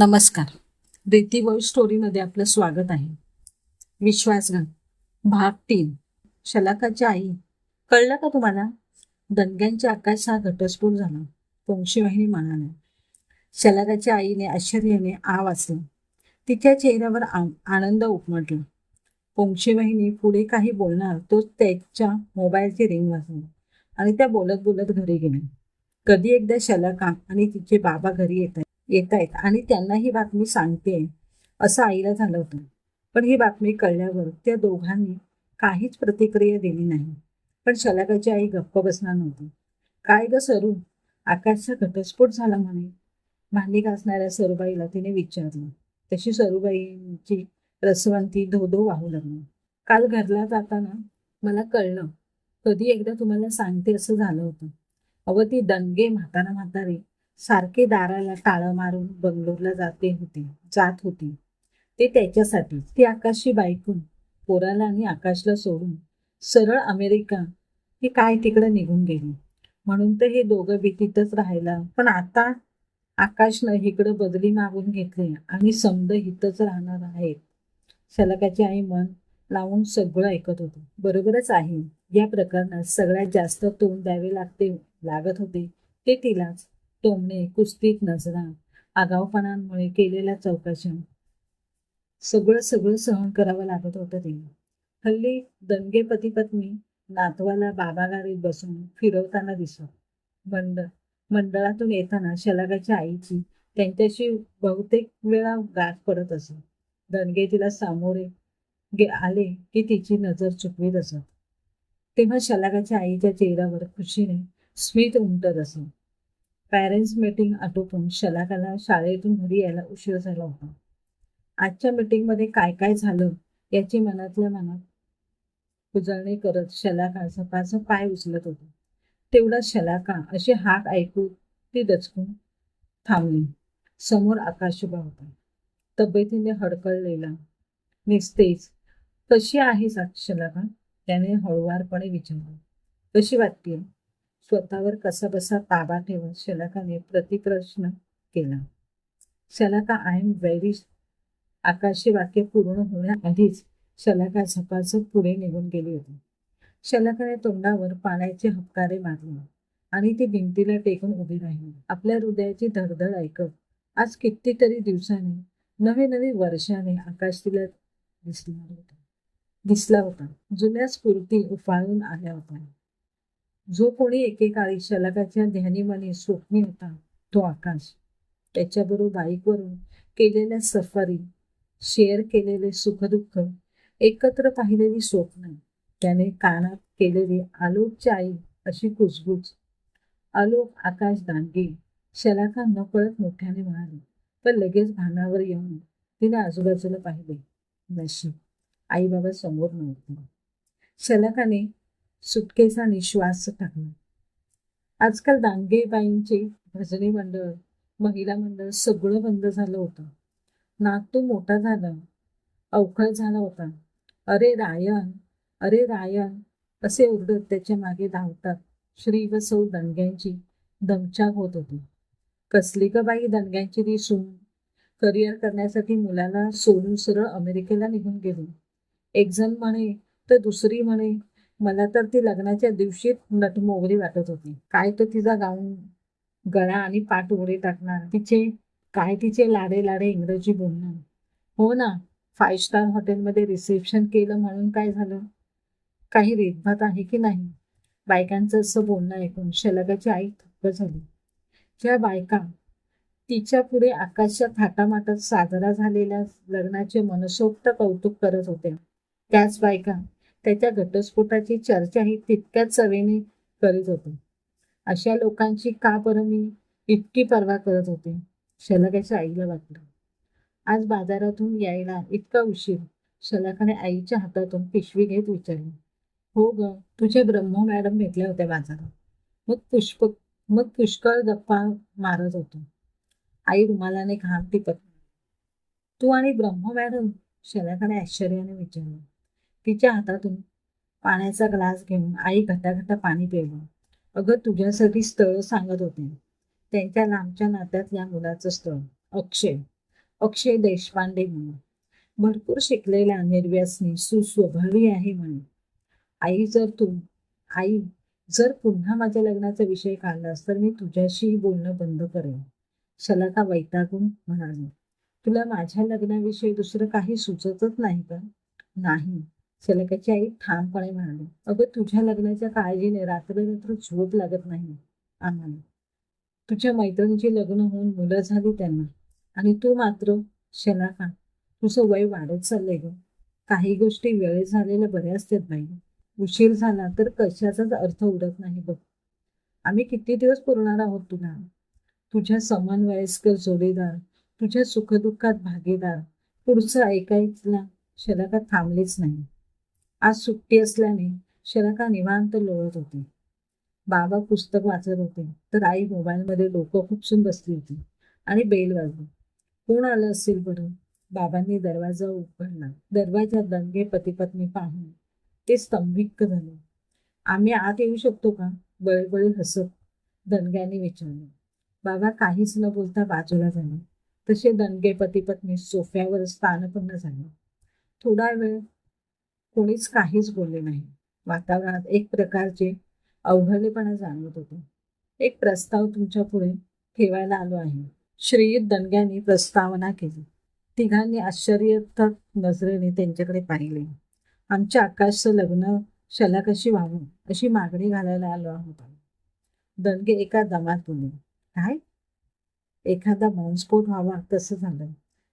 नमस्कार. रीती वर्ल्ड स्टोरीमध्ये आपलं स्वागत आहे. विश्वासघात भाग तीन. शलाकाची आई. कळलं का तुम्हाला? दणग्यांच्या आकाश हा घटस्फोट झाला. वंशीवाहिनी म्हणाल्या शलाकाच्या आईने आश्चर्याने आ वाचला तिच्या चेहऱ्यावर आ- आनंद उपमटला. वंशीवाहिनी पुढे काही बोलणार तो त्याच्या मोबाईलची रिंग वाजली आणि त्या बोलत बोलत घरी गेल्या कधी एकदा शलाका आणि तिचे बाबा घरी येत येत आहेत आणि त्यांना ही बातमी सांगते. असं आईला झालं होतं. पण ही बातमी कळल्यावर त्या दोघांनी काहीच प्रतिक्रिया दिली नाही. पण शलाकाची आई गप्प बसणार नव्हती. काय ग सरू? आकाशचा घटस्फोट झाला म्हणे. भांडी घासणाऱ्या सरूबाईला तिने विचारलं. तशी सरूबाईंची रसवंती धो धो वाहू लागली. काल घरला जाताना मला कळलं. कधी एकदा तुम्हाला सांगते असं झालं होतं. अव ती दणगे म्हातारा म्हातारे. सारखे दाराला टाळं मारून बंगलोरला जाते होते जात होती. ते त्याच्यासाठी ती आकाशशी बायकून पोराला आणि आकाशला सोडून सरळ अमेरिका ही काय तिकडे निघून गेली. म्हणून तर हे दोघं भीतीतच राहायला पण आता आकाशनं इकडं बदली मागून घेतली आणि समद हितच राहणार आहेत. शलकाची आई मन लावून सगळं ऐकत होते. बरोबरच आहे. या प्रकरणात सगळ्यात जास्त तोंड द्यावे लागते लागत होते ते तिलाच. टोमणे कुस्तीत नजरा आगावपणांमुळे केलेल्या चौकशा. सगळं सगळं सहन करावं लागत होतं तिला. हल्ली दणगे पती पत्नी नातवाला बाबागारीत बसून फिरवताना दिसत. मंडळ मंडळातून येताना शलागाच्या आईची त्यांच्याशी बहुतेक वेळा गाठ पडत असे. दणगे तिला सामोरे गे आले की तिची नजर चुकवीत असत. तेव्हा शलागाच्या आईच्या चेहऱ्यावर खुशीने स्मित उमटत असत पॅरेंट्स मीटिंग आटोपून शलाकाला शाळेतून घरी यायला उशीर झाला होता. आजच्या मीटिंगमध्ये काय काय झालं याची मनातल्या मनात उजळणी करत शलाका सपाचं पाय उचलत होता. तेवढा शलाका अशी हाक ऐकून ती दचकून थांबली. समोर आकाश उभा होता. तब्येतीने हडकळलेला निस्तेज कशी आहेस शलाका? त्याने हळुवारपणे विचारलं. कशी वाटते स्वतःवर कसा बसा ताबा ठेवून शलाकाने प्रतिप्रश्न केला. शलाका आय एम व्हेरी आकाशी वाक्य पूर्ण होण्याआधीच शलाका झपाझप पुढे निघून गेली होती. शलाकाने तोंडावर पाण्याचे हपकारे मारले आणि ती भिंतीला टेकून उभी राहिली. आपल्या हृदयाची धडधड ऐकत आज कितीतरी दिवसाने नवे नवे वर्षाने आकाश तिला दिसला होता. दिसला होता. जुन्या स्फूर्ती उफाळून आल्या होत्या. जो कोणी एकेकाळी शलाकाच्या ध्यानीमाने स्वप्नी होता तो आकाश. त्याच्याबरोबर बाईकवरून केलेल्या सफारी शेअर केलेले सुखदुःख एकत्र पाहिलेली स्वप्न त्याने कानात केलेली आलोकची आई अशी कुजबुज. आलोक आकाश दांडगे शलाका न कळत मोठ्याने म्हणाली पण लगेच भानावर येऊन तिने आजूबाजूला पाहिले. नशीब. आई बाबा समोर नव्हते. शलाकाने सुटकेचा निश्वास टाकणं. आजकाल दांगेबाईंचे भजनी मंडळ महिला मंडळ सगळं बंद झालं होतं. नातू मोठा झाला अवखळ झाला होता. अरे रायन अरे रायन असे ओरडत त्याच्यामागे धावतात. श्री व सौ दणग्यांची दमछाक होत होती. कसली का बाई दणग्यांची ती सून? करिअर करण्यासाठी मुलाला सोडून सरळ अमेरिकेला निघून गेली. एक जण म्हणे तर दुसरी म्हणे मला तर ती लग्नाच्या दिवशी नटमोगरी वाटत होती. काय तो तिचा गाऊन गळा आणि पाठ उघडे टाकणार तिचे काय तिचे लाडे लाडे इंग्रजी बोलणं हो ना फाईव्ह स्टार हॉटेलमध्ये रिसेप्शन केलं म्हणून काय झालं? काही रेतभात आहे की नाही? बायकांचं असं बोलणं ऐकून शलगाची आई थक्क झाली. ज्या बायका तिच्या पुढे आकाशच्या थाटामाटात साजरा झालेल्या लग्नाचे मनसोक्त कौतुक करत होत्या त्याच बायका त्याच्या घटस्फोटाची चर्चाही तितक्याच सवेने करीत होते. अशा लोकांची का बरं मी इतकी पर्वा करत होते? शलकाच्या आईला वाटलं. आज बाजारातून यायला इतका उशीर. शलाकाने आईच्या हातातून पिशवी घेत विचारली. हो ग तुझे ब्रह्म मॅडम भेटल्या होत्या बाजारात. मग पुष्प मग पुष्कळ गप्पा मारत होतो. आई रुमालाने घाम टिपत तू आणि ब्रह्म मॅडम? शलाकाने आश्चर्याने विचारलं. तिच्या हातातून पाण्याचा ग्लास घेऊन आई घटाघटा पाणी पिवलं अगं तुझ्यासाठी स्थळ सांगत होते. त्यांच्या लांबच्या नात्यात या मुलाचं स्थळ. अक्षय. अक्षय देशपांडे म्हणून. भरपूर शिकलेला निर्व्यासनी सुस्वभावी आहे म्हणून. आई जर तू आई जर पुन्हा माझ्या लग्नाचा विषय काढलास तर मी तुझ्याशी बोलणं बंद करेन. शलाका वैतागून म्हणाली. तुला माझ्या लग्नाविषयी दुसरं काही सुचतच नाही का? नाही. शलाकाची आई ठामपणे म्हणाली अगं तुझ्या लग्नाच्या काळजीने रात्ररात्र झोप लागत नाही आम्हाला. तुझ्या मैत्रिणीची लग्न होऊन मुलं झाली त्यांना. आणि तू मात्र शलाका तुझं वय वाढत चाललंय ग. काही गोष्टी वेळ झालेल्या बऱ्या असतात बाई. उशीर झाला तर कशाचाच अर्थ उरत नाही बघ. आम्ही किती दिवस पुरणार आहोत तुला? तुझ्या समन्वयस्कर जोडीदार तुझ्या सुखदुःखात भागीदार पुढचं ऐकायला शलाका थांबलीच नाही. आज सुट्टी असल्याने शरका निवांत लोळत होती. बाबा पुस्तक वाचत होते तर आई मोबाईलमध्ये डोकं खुपसून बसली होती आणि बेल वाजली. कोण आलं असेल बरं? बाबांनी दरवाजा उघडला. दरवाजा दंगे पती पत्नी पाहून ते स्तंभिक झाले. आम्ही आत येऊ शकतो का? बळबळी हसत दणग्याने विचारले. बाबा काहीच न बोलता बाजूला झाले. तसे दणगे पती पत्नी सोफ्यावर स्थानपन्न झाले. थोडा वेळ कोणीच काहीच बोलले नाही. वातावरणात एक प्रकारचे अवघडलेपणा जाणवत होते. एक प्रस्ताव तुमच्यापुढे ठेवायला आलो आहे. श्रीयुत दणग्याने प्रस्तावना केली. तिघांनी आश्चर्यथक नजरेने त्यांच्याकडे पाहिले. आमच्या आकाशचं लग्न शलाकशी व्हावं अशी मागणी घालायला आलो आहोत. दणगे एका दमात बोलले काय? एखादा बॉम्बस्फोट व्हावा तसं झालं.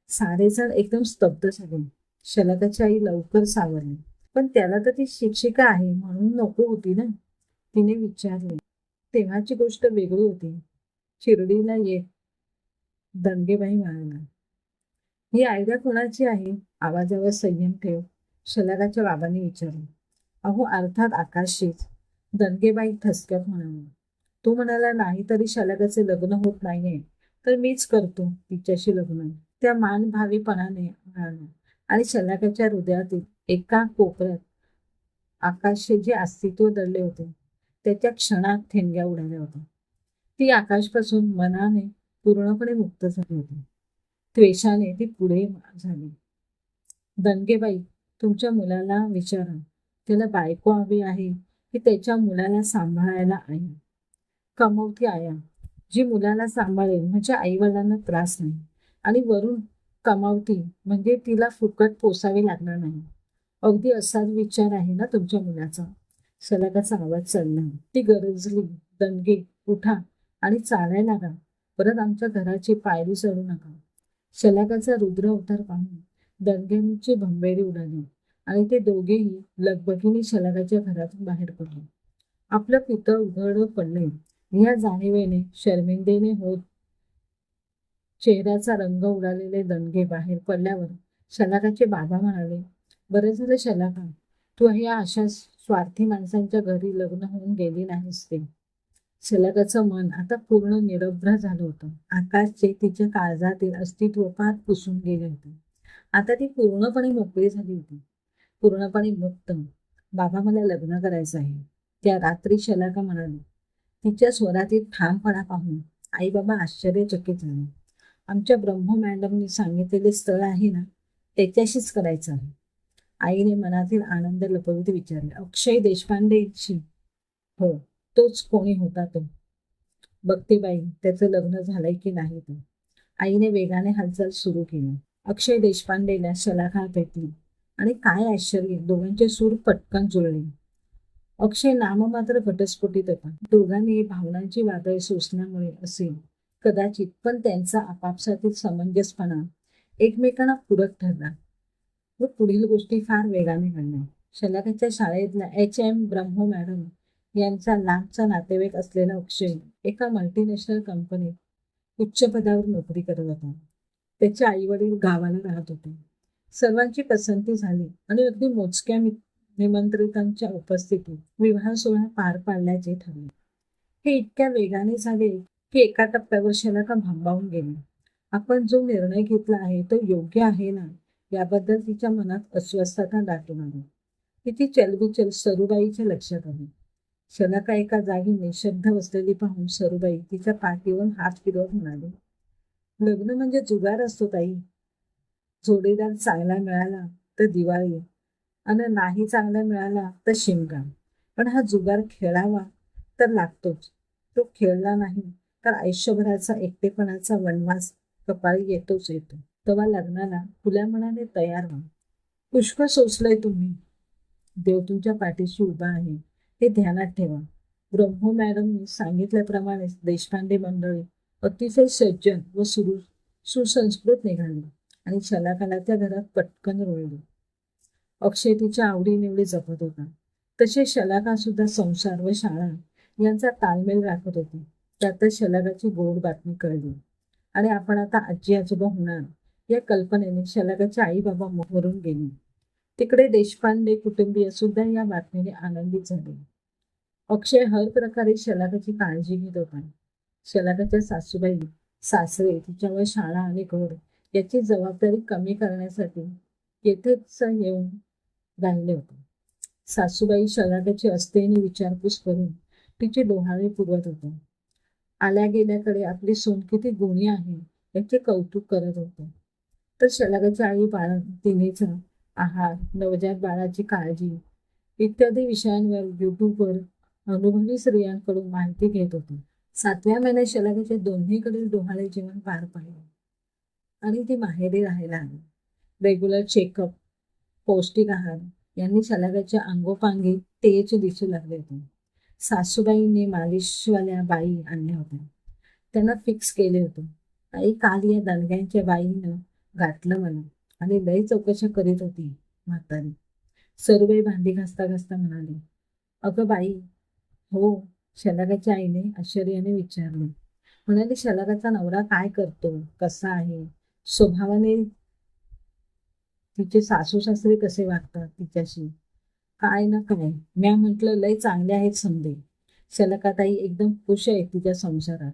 सारेजण एकदम स्तब्ध झाले. शलाकाची आई लवकर सावरली. पण त्याला तर ती शिक्षिका आहे म्हणून नको होती ना. तिने विचारले. तेव्हाची गोष्ट वेगळी होती. शिर्डीला ये. दणगेबाई म्हणाला. ही आयडिया कोणाची आहे? आवाजावर संयम ठेव. शलाकाच्या बाबांनी विचारले. अहो अर्थात आकाशीच. दणगेबाई ठसक्यात म्हणाला. तो म्हणाला नाही तरी शलाकाचे लग्न होत नाहीये. तर मीच करतो तिच्याशी लग्न. त्या मानभावीपणाने म्हणाला. आणि शलाकाच्या हृदयातील एका कोपऱ्यात आकाशचे जे अस्तित्व दडले होते त्याच्या क्षणात ठेणग्या उडाल्या होत्या. ती आकाशपासून मनाने पूर्णपणे मुक्त झाली होती. त्वेषाने ती पुढे झाली. दणगेबाई तुमच्या मुलाला विचारा. त्याला बायको हवी आहे की त्याच्या मुलाला सांभाळायला आई कमवती आया जी मुलाला सांभाळेल म्हणजे आईवडिलांना त्रास नाही. आणि वरून कमावती म्हणजे तिला फुकट पोसावे लागणार नाही. अगदी असाच विचार आहे ना तुमच्या मुलाचा. सलागाचा आवाज चालला. ती गरजली. दणगे उठा आणि चालायला लागा. परत आमच्या घराची पायरी चढू नका. शलाकाचा रुद्र अवतार पाहून दणग्यांची भंबेरी उडाली आणि ते दोघेही लगबगीने शलाकाच्या घरातून बाहेर पडले. आपलं पितळ उघड पडले या जाणीवेने शर्मिंदेने होत चेहऱ्याचा रंग उडालेले दणगे बाहेर पडल्यावर शलाकाचे बाबा म्हणाले बरं झालं शलाका तू ह्या अशा स्वार्थी माणसांच्या घरी लग्न होऊन गेली नाहीस ते शलाकाचं मन आता पूर्ण निरभ्र झालं होतं. आकाशचे तिच्या काळजातील अस्तित्व फार पुसून गेले होते. आता ती पूर्णपणे मोकळी झाली होती. पूर्णपणे मुक्त. बाबा मला लग्न करायचं आहे. त्या रात्री शलाका म्हणाली तिच्या स्वरातील ठामपणा पाहून आई बाबा आश्चर्यचकित झाले. आमच्या ब्रह्म मॅडमनी सांगितलेले स्थळ आहे ना त्याच्याशीच करायचं आहे. आईने मनातील आनंद लपवित विचारले. अक्षय देशपांडेशी? हो तोच कोणी होता तो? बघते बाई त्याचं लग्न झालंय की नाही तो? आईने वेगाने हालचाल सुरू केली. अक्षय देशपांडेला शलाखा भेटली. आणि काय आश्चर्य दोघांचे सूर पटकन जुळले. अक्षय नाममात्र घटस्फोटीत होता. दोघांनी भावनांची वादळ सोसण्यामुळे असेल कदाचित पण त्यांचा आपापसातील समंजसपणा एकमेकांना पूरक ठरला व पुढील गोष्टी फार वेगाने घडल्या शलाकाच्या शाळेतल्या एच एम ब्रह्मो मॅडम यांचा लांबचा नातेवाईक असलेला अक्षय एका मल्टीनॅशनल कंपनीत उच्च पदावर नोकरी करत होता. त्याचे आई वडील गावाला राहत होते. सर्वांची पसंती झाली आणि अगदी मोजक्या निमंत्रितांच्या उपस्थितीत विवाह सोहळा पार पाडल्याचे ठरले. हे इतक्या वेगाने झाले की एका टप्प्यावर शनाका भांबावून गेली? आपण जो निर्णय घेतला आहे तो योग्य आहे ना? याबद्दल तिच्या मनात अस्वस्थता दाटून आली तिची चलबिचल सरुबाईच्या लक्षात आली शनाका एका जागी निशब्द बसलेली पाहून सरुबाई तिच्या पाठीवरून हात फिरवत म्हणाली लग्न म्हणजे जुगार असतो ताई. जोडीदार चांगला मिळाला तर दिवाळी आणि नाही चांगला मिळाला तर शिमगा. पण हा जुगार खेळावा तर लागतोच. तो खेळला नाही तर आयुष्यभराचा एकटेपणाचा वनवास कपाळी येतोच येतो. तेव्हा लग्नाला खुल्या मनाने तयार व्हा. पुष्कळ सोचलंय तुम्ही. देव तुमच्या पाठीशी उभा आहे. हे ध्यानात ठेवा. ब्रह्मो मॅडमनी सांगितल्याप्रमाणे देशपांडे मंडळी अतिशय सज्जन व सुरू सुसंस्कृत निघाली आणि शलाकाला त्या घरात पटकन रोळली. अक्षय तिच्या आवडीनिवडी जपत होता. तसे शलाका सुद्धा संसार व शाळा यांचा ताळमेळ राखत होती. त्यातच शलाकाची गोड बातमी कळली. आणि आपण आता आजी आजोबा होणार या कल्पनेने शलागाचे आई बाबा मोहरून गेली. तिकडे देशपांडे कुटुंबीय सुद्धा या बातमीने आनंदित झाले. अक्षय हर प्रकारे शलाकाची काळजी घेत होता. शलाकाच्या सासूबाई सासरे तिच्यावर शाळा आणि घर याची जबाबदारी कमी करण्यासाठी येथेच येऊन राहिले होते. सासूबाई शलाकाची असतेने विचारपूस करून तिची डोहाळे पुरवत होते. आल्या गेल्याकडे आपली सून किती गुणी आहे याचे कौतुक करत होते. तर शलगाच्या आई बाळा तिनेचा आहार नवजात बाळाची काळजी इत्यादी विषयांवर युट्यूबवर अनुभवी स्त्रियांकडून माहिती घेत होती. सातव्या महिन्यात शलगाचे दोन्हीकडील डोहाळे जीवन पार पाहिले आणि ती माहेरी राहायला आली. रेग्युलर चेकअप पौष्टिक आहार यांनी शलागाच्या अंगोपांगी तेज दिसू लागले होते. सासूबाईंनी मालिशवाल्या बाई आणल्या होत्या. त्यांना फिक्स केले होते. आई काल या दणग्यांच्या बाईनं गाठलं म्हणून. आणि लय चौकशा करीत होती म्हातारी. सर्वे भांडी घासता घासता म्हणाली अगं बाई हो शलाकाच्या आईने आश्चर्याने विचारले. म्हणाली शलाकाचा नवरा काय करतो? कसा आहे? स्वभावाने तिचे सासू सासरे कसे वागतात तिच्याशी? काय ना काय. म्या म्हटलं लय चांगले आहेत समजे शलकाताई एकदम खुश आहे तिच्या संसारात.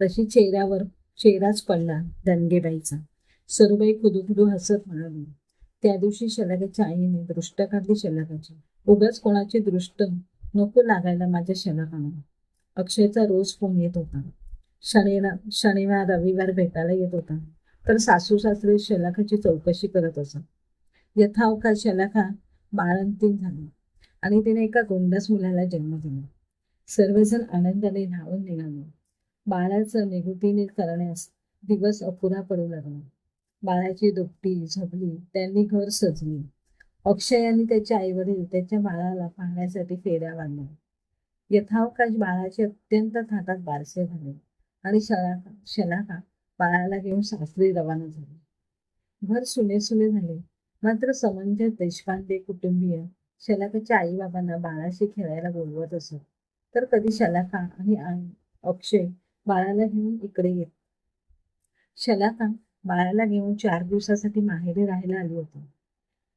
तशी चेहऱ्यावर चेहराच पडला दणगेबाईचा. सरुबाई खुदुखुडू हसत म्हणाली. त्या दिवशी शलकाच्या आईने दृष्ट काढली शलकाची उगाच कोणाची दृष्ट नको लागायला माझ्या शलकाला अक्षयचा रोज फोन येत होता. शनिवार शनिवार रविवार भेटायला येत होता. तर सासू सासरे शलाखाची चौकशी करत असत. यथावकाश शलाखा बाळंतीण झाली. आणि तिने एका गोंडस मुलाला जन्म दिला. सर्वजण आनंदाने धावून निघाले. बाळाचं निगुतीने करण्यास दिवस अपुरा पडू लागला. बाळाची दुपटी झबली त्यांनी घर सजली. अक्षयाने त्याचे त्याचे आईवडील त्याच्या बाळाला पाहण्यासाठी फेऱ्या बांधल्या यथावकाश बाळाचे अत्यंत थाटात बारसे झाले आणि शलाका शलाका बाळाला घेऊन सासरी रवाना झाली. घर सुने सुने झाले. मात्र समंजस देशपांडे कुटुंबीय शलाकाच्या आई बाबांना बाळाशी खेळायला बोलवत असत. तर कधी शलाका आणि आई अक्षय बाळाला घेऊन इकडे येत. शलाका बाळाला घेऊन चार दिवसासाठी माहेरी राहायला आली होती.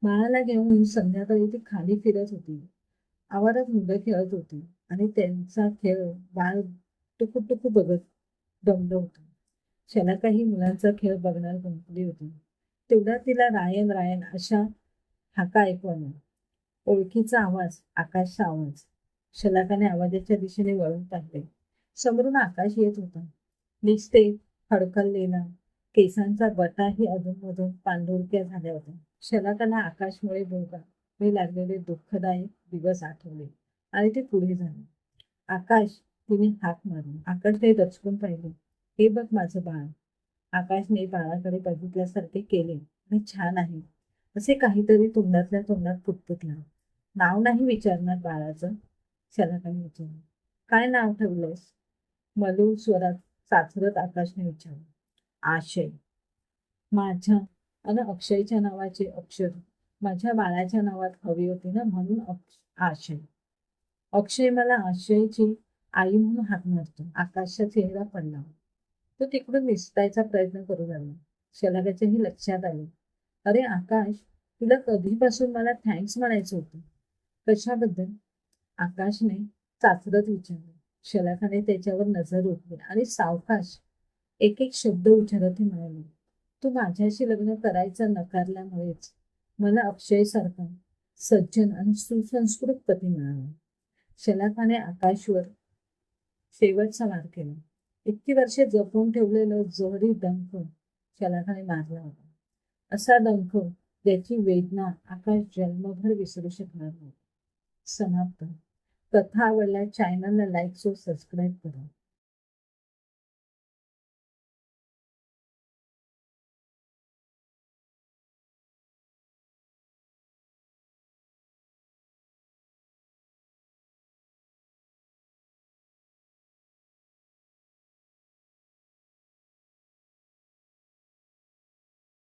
बाळाला घेऊन संध्याकाळी ती खाली फिरत होती. आवारात मुलं खेळत होती आणि त्यांचा खेळ बाळ टुकू टुकू बघत दमलं होतं. शलाका ही मुलांचा खेळ बघणार गुंतली होती. तेवढा तिला रायन रायन अशा हाका ऐकू ओळखीचा आवाज आकाशचा आवाज. शलाकाने आवाजाच्या दिशेने वळून पाहिले समोरून आकाश येत होता. निस्ते हडकललेला केसांचा बटाही अधूनमधून पांढुरक्या झाल्या होत्या. शलाकाला आकाशमुळे भोगा लागलेले दुःखदायक दिवस आठवले आणि ते पुढे झाले. आकाश तिने हाक मारली. आकाशने दचकून पाहिले. हे बघ माझं बाळ. आकाशने बाळाकडे बघितल्यासारखे केले आणि छान आहे. असे काहीतरी तोंडातल्या तोंडात फुटफुटला नाव नाही विचारणार बाळाचं. शलाकाने विचारलं काय नाव ठेवलंस मलूर स्वरात साचरत आकाशने विचारलं. आशय. माझ्या आणि अक्षयच्या नावाचे अक्षर. माझ्या बाळाच्या नावात हवी होती ना म्हणून आशय. अक्षय मला आशयची आई म्हणून हाक मारतो. आकाशचा चेहरा पडला. तो तिकडून निसटायचा प्रयत्न करू लागला. शलाकाच्याही लक्षात आले. अरे आकाश तुला कधीपासून मला थँक्स म्हणायचं होतं? कशाबद्दल? आकाशने चाचरत विचारले. शलाकाने त्याच्यावर नजर ओढली आणि सावकाश एक एक शब्द उच्चारत म्हणाले तू माझ्याशी लग्न करायचं नकारल्यामुळेच मला अक्षयसारखा सज्जन आणि सुसंस्कृत पती मिळाला. शलाकाने आकाशवर शेवटचा वार केला. इतकी वर्षे जपून ठेवलेलं जोहरी दंख शलाखाने मारला होता. असा दंख त्याची वेदना आकाश जन्मभर विसरू शकणार नाही. समाप्त. कथा आवडल्या चॅनलला लाईक सो सबस्क्राईब करा.